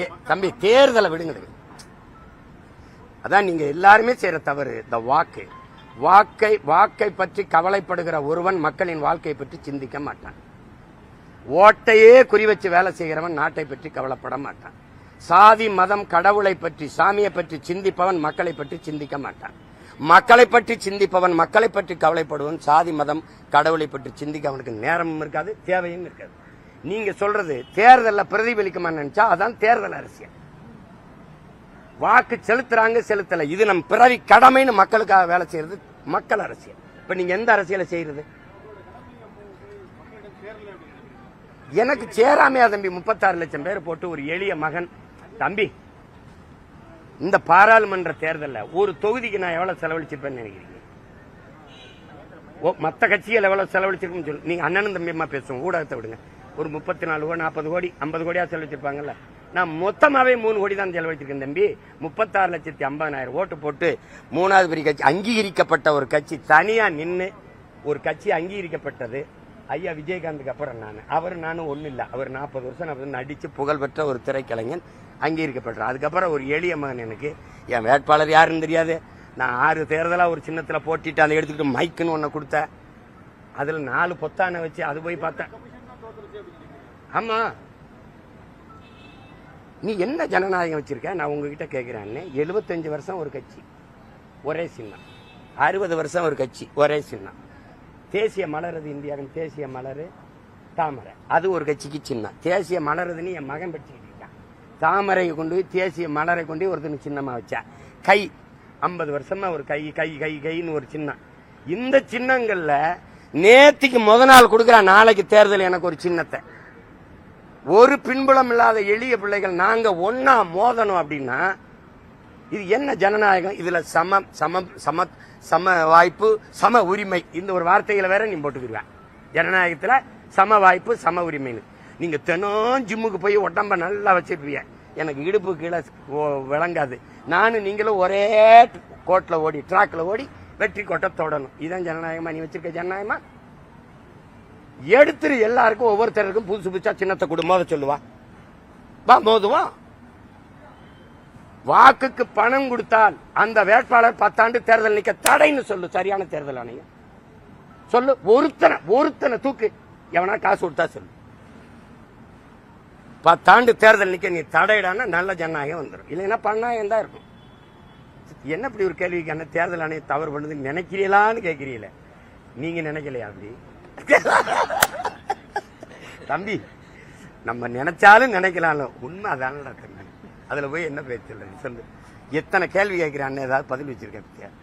ஏ, தம்பி தேர்தலை விடுங்க அதான் நீங்க எல்லாருமே செய்யற தவறு இந்த வாக்கு. வாக்கை வாக்கை பற்றி கவலைப்படுகிற ஒருவன் மக்களின் வாழ்க்கையை பற்றி சிந்திக்க மாட்டான். ஓட்டையே குறி வச்சு வேலை செய்கிறவன் நாட்டை பற்றி கவலைப்பட மாட்டான். சாதி மதம் கடவுளை பற்றி சாமியை பற்றி சிந்திப்பவன் மக்களை பற்றி சிந்திக்க மாட்டான். மக்களை பற்றி சிந்திப்பவன் மக்களை பற்றி கவலைப்படுவன் சாதி மதம் கடவுளை பற்றி சிந்திக்க அவனுக்கு நேரமும் இருக்காது தேவையும் இருக்காது. நீங்க சொல்றது தேர்தலில் பிரதிபலிக்குமா நினைச்சா அதான் தேர்தல் அரசியல். வாக்கு செலுத்துறாங்க செலுத்தல. இது நம் பிறவி கடமைன்னு மக்களுக்காக வேலை செய்யறது மக்கள் அரசியல். இப்ப நீங்க எந்த அரசியலை செய்யறது? எனக்கு சேராமையா தம்பி முப்பத்தாறு லட்சம் பேர் போட்டு ஒரு எளிய மகன். தம்பி இந்த பாராளுமன்ற தேர்தலில் ஒரு தொகுதிக்கு நான் எவ்வளவு செலவழிச்சிருப்பேன்னு நினைக்கிறீங்க? ஓ, மத்த கட்சிகள் எவ்வளவு செலவழிச்சிருக்குன்னு சொல்லு. நீங்க அண்ணனும் தம்பியம்மா பேசுவோம்? ஊடகத்தை விடுங்க. ஒரு முப்பத்தி நாலு கோடி நாற்பது கோடி ஐம்பது கோடியா செலவழிச்சிருப்பாங்கல்ல நான் மொத்தமாவே மூணு கோடி தான் செலவழிச்சிருக்கேன் தம்பி. முப்பத்தாறு லட்சத்தி ஐம்பதாயிரம் ஓட்டு போட்டு மூணாவது பெரிய கட்சி அங்கீகரிக்கப்பட்ட ஒரு கட்சி தனியா நின்று ஒரு கட்சி அங்கீகரிக்கப்பட்டது. ஐயா விஜயகாந்துக்கு அப்புறம் நான். அவர் நானும் ஒன்றும் இல்லை. அவர் நாற்பது வருஷம் நான் நடித்து புகழ்பெற்ற ஒரு திரைக்கலைஞன் அங்கீகரிக்கப்பட்டார் அதுக்கப்புறம் ஒரு எளிய மகன் எனக்கு. என் வேட்பாளர் யாருன்னு தெரியாது. நான் ஆறு தேர்தலாக ஒரு சின்னத்தில் போட்டிட்டு அதை எடுத்துக்கிட்டு மைக்குன்னு ஒன்று கொடுத்தேன். அதில் நாலு பொத்தானை வச்சு அது போய் பார்த்தேன். ஆமா. நீ என்ன ஜனநாயகம் வச்சிருக்க? நான் உங்ககிட்ட கேட்கிறேன்னு எழுபத்தஞ்சு வருஷம் ஒரு கட்சி. ஒரே சின்னம். அறுபது வருஷம் ஒரு கட்சி. ஒரே சின்னம். தேசிய மலரது இந்தியாவின் தேசிய மலர் தாமரை. அது ஒரு கட்சிக்கு சின்னம். தேசிய மலருதுன்னு என் மகன் படிச்சுக்கிட்டிருக்கான் தாமரையை தாமரை கொண்டு போய் தேசிய மலரை கொண்டு போய் ஒருத்தனுக்கு சின்னமா வச்சா. கை. ஐம்பது வருஷமா ஒரு கை கை கை கைன்னு ஒரு சின்னம். இந்த சின்னங்கள்ல நேத்திக்கு முத நாள் கொடுக்குறான் நாளைக்கு தேர்தல் எனக்கு ஒரு சின்னத்தை. ஒரு பின்புலம் இல்லாத எளிய பிள்ளைகள் நாங்க ஒன்னா மோதணும் அப்படின்னா இது என்ன ஜனநாயகம்? இதுல சம சம சம சம வாய்ப்பு சம உரிமை. இந்த ஒரு வார்த்தைகளை வேற நீ போட்டுக்கிடுவேன் ஜனநாயகத்துல சம வாய்ப்பு சம உரிமைன்னு. நீங்க தினம் ஜிம்முக்கு போய் உடம்ப நல்லா வச்சிருப்பீங்க. எனக்கு இடுப்பு கீழே விளங்காது. நானும் நீங்களும் ஒரே கோட்டில் ஓடி ட்ராக்ல ஓடி வெற்றி கொட்ட தொடணும். இதுதான் ஜனநாயகமா நீ வச்சிருக்க ஜனநாயகமா? எடுத்துரு எல்லாருக்கும் ஒவ்வொருத்தருக்கும் புதுசு புதுசா சின்னத்தை குடும்பம் சொல்லுவா. வா மோதுவா வாக்குக்கு பணம் கொடுத்தால் அந்த வேட்பாளர் பத்தாண்டு தேர்தல் நிக்க தடைன்னு சொல்லு சரியான தேர்தல் ஆணையம் சொல்லு ஒருத்தனை ஒருத்தனை தூக்கு. எவனா காசு கொடுத்தா சொல்லு. பத்தாண்டு தேர்தல் நிக்க நீ தடையிடான நல்ல ஜனநாயகம் வந்துடும் இல்லைன்னா பண்ணாயம் தான் இருக்கும். என்ன இப்படி ஒரு கேள்விக்கு என்ன தேர்தல் ஆணையம் தவறு பண்ணுதுன்னு நினைக்கிறீங்களான்னு கேட்கிறீங்களே நீங்க நினைக்கலையா அப்படி தம்பி நம்ம நினைச்சாலும் நினைக்கலாம்ல உண்மை அதானடா தம்பி அதுல போய் என்ன பேச்சு சொல்லு. எத்தனை கேள்வி கேட்கிறான்னு ஏதாவது பதில் வச்சிருக்கேன்